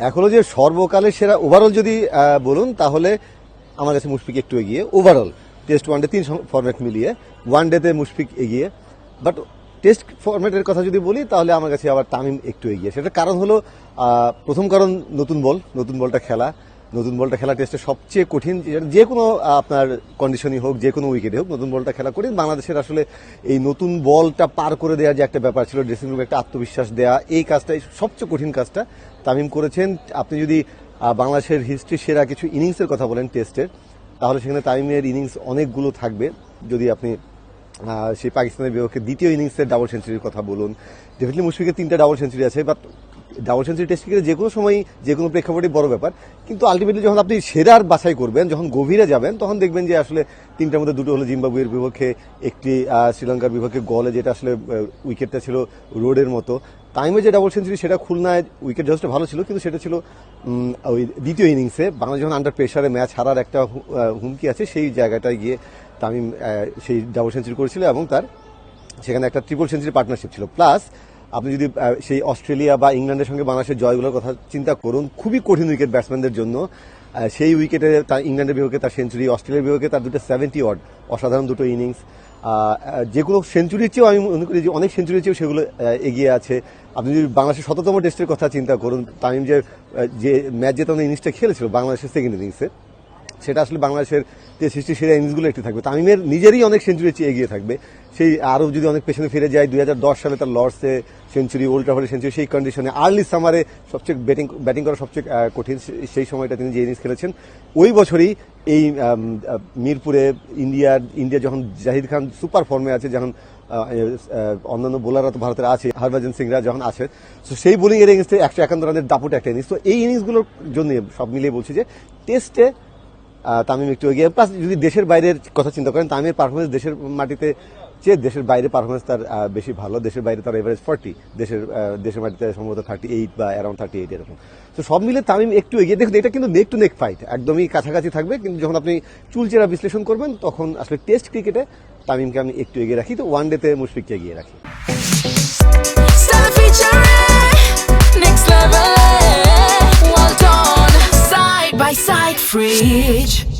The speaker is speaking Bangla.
এখনও যে সর্বকালের সেরা ওভারঅল যদি বলুন, তাহলে আমার কাছে মুশফিক একটু এগিয়ে। ওভারঅল টেস্ট ওয়ান ডে তিন ফরম্যাট মিলিয়ে ওয়ান ডেতে মুশফিক এগিয়ে। বাট টেস্ট ফরম্যাটের কথা যদি বলি, তাহলে আমার কাছে আবার তামিম একটু এগিয়ে। সেটার কারণ হলো প্রথম কারণ নতুন বল, নতুন বলটা খেলা। নতুন বলটা খেলা টেস্টে সবচেয়ে কঠিন যে- কোনো আপনার কন্ডিশনই হোক, যে কোনো উইকেটে হোক, নতুন বলটা খেলা কঠিন। বাংলাদেশের আসলে এই নতুন বলটা পার করে দেওয়ার যে একটা ব্যাপার ছিল ড্রেসিং রুমে একটা আত্মবিশ্বাস দেওয়া, এই কাজটাই সবচেয়ে কঠিন কাজটা। তামিম করেছেন, আপনি যদি বাংলাদেশের হিস্ট্রি সেরা কিছু ইনিংসের কথা বলেন টেস্টের, তাহলে সেখানে তামিমের ইনিংস অনেকগুলো থাকবে। যদি আপনি সেই পাকিস্তানের বিপক্ষে দ্বিতীয় ইনিংসের ডাবল সেঞ্চুরির কথা বলুন ডেফিনেটলি মুশফিকের তিনটা ডাবল সেঞ্চুরি আছে বাট ডাবল সেঞ্চুরি টেস্ট ক্রিকেটে যে কোনো সময় যে কোনো প্রেক্ষাপটে বড় ব্যাপার। কিন্তু আলটিমেটলি যখন আপনি সেরার বাছাই করবেন, যখন গভীরে যাবেন, তখন দেখবেন যে আসলে তিনটার মধ্যে দুটো হলো জিম্বাবুয়ের বিপক্ষে, একটি শ্রীলঙ্কার বিপক্ষে গলে যেটা আসলে উইকেটটা ছিল রোডের মতো। টাইমে যে ডাবল সেঞ্চুরি সেটা খুলনায় উইকেট যথেষ্ট ভালো ছিল, কিন্তু সেটা ছিল ওই দ্বিতীয় ইনিংসে বাংলাদেশ যখন আন্ডার প্রেশারে ম্যাচ হারার একটা হুমকি আছে, সেই জায়গাটায় গিয়ে তামিম সেই ডাবল সেঞ্চুরি করেছিল এবং তার সেখানে একটা ট্রিপল সেঞ্চুরি পার্টনারশিপ ছিল। প্লাস আপনি যদি সেই অস্ট্রেলিয়া বা ইংল্যান্ডের সঙ্গে বাংলাদেশের জয়গুলোর কথা চিন্তা করুন, খুবই কঠিন উইকেট ব্যাটসম্যানদের জন্য। সেই উইকেটে তার ইংল্যান্ডের বিপক্ষে তার সেঞ্চুরি অস্ট্রেলিয়ার বিপক্ষে তার দুটো সেভেন্টি ওয়ার্ড অসাধারণ দুটো ইনিংস যে কোনো সেঞ্চুরির চেয়েও আমি মনে করি যে অনেক সেঞ্চুরির চেয়েও সেগুলো এগিয়ে আছে। আপনি যদি বাংলাদেশের শততম টেস্টের কথা চিন্তা করুন, তামিম যে যে ম্যাচ জেতানো ইনিংসটা খেলেছিল, বাংলাদেশের সেকেন্ড ইনিংসে সেটা আসলে বাংলাদেশের যে সৃষ্টি সেরা ইনিংসগুলো একটি থাকবে। তামিমের নিজেরই অনেক সেঞ্চুরি চেয়ে এগিয়ে থাকবে। সেই আরও যদি অনেক পেছনে ফিরে যায়, দুই হাজার দশ সালে তার লর্ডসে সেঞ্চুরি ওল্ড ট্রাভেলের সেঞ্চুরি সেই কন্ডিশনে আর্লি সামারে সবচেয়ে ব্যাটিং ব্যাটিং করা সবচেয়ে কঠিন সেই সময়টা তিনি যে ইনিংস খেলেছেন। ওই বছরই এই মিরপুরে ইন্ডিয়ার ইন্ডিয়া যখন জাহিদ খান সুপার ফর্মে আছে, যখন অন্যান্য বোলাররা তো ভারতের আছে, হরভজন সিংরা যখন আছে, তো সেই বোলিং এর ইনিংসে একশো একান্ন রানের দাপুট একটা ইনিংস তো এই ইনিংসগুলোর জন্য সব মিলিয়ে বলছি যে টেস্টে তামিম একটু এগিয়ে প্লাস যদি দেশের বাইরের কথা চিন্তা করেন, তামিমের পারফরমেন্স দেশের মাটিতে চেয়ে দেশের বাইরে পারফরমেন্স তার বেশি ভালো। দেশের বাইরে তার এভারেজ ফর্টি দেশের দেশের মাটিতে সম্ভবত থার্টি এইট বা অ্যারাউন্ড থার্টি এইট এরকম। তো সব মিলে তামিম একটু এগিয়ে দেখুন, এটা কিন্তু নেক টু নেক ফাইট একদমই কাছাকাছি থাকবে, কিন্তু যখন আপনি চুলচেরা বিশ্লেষণ করবেন, তখন আসলে টেস্ট ক্রিকেটে তামিমকে আমি একটু এগিয়ে রাখি। তো ওয়ান ডেতে মুশফিককে এগিয়ে রাখি। Next level. fridge.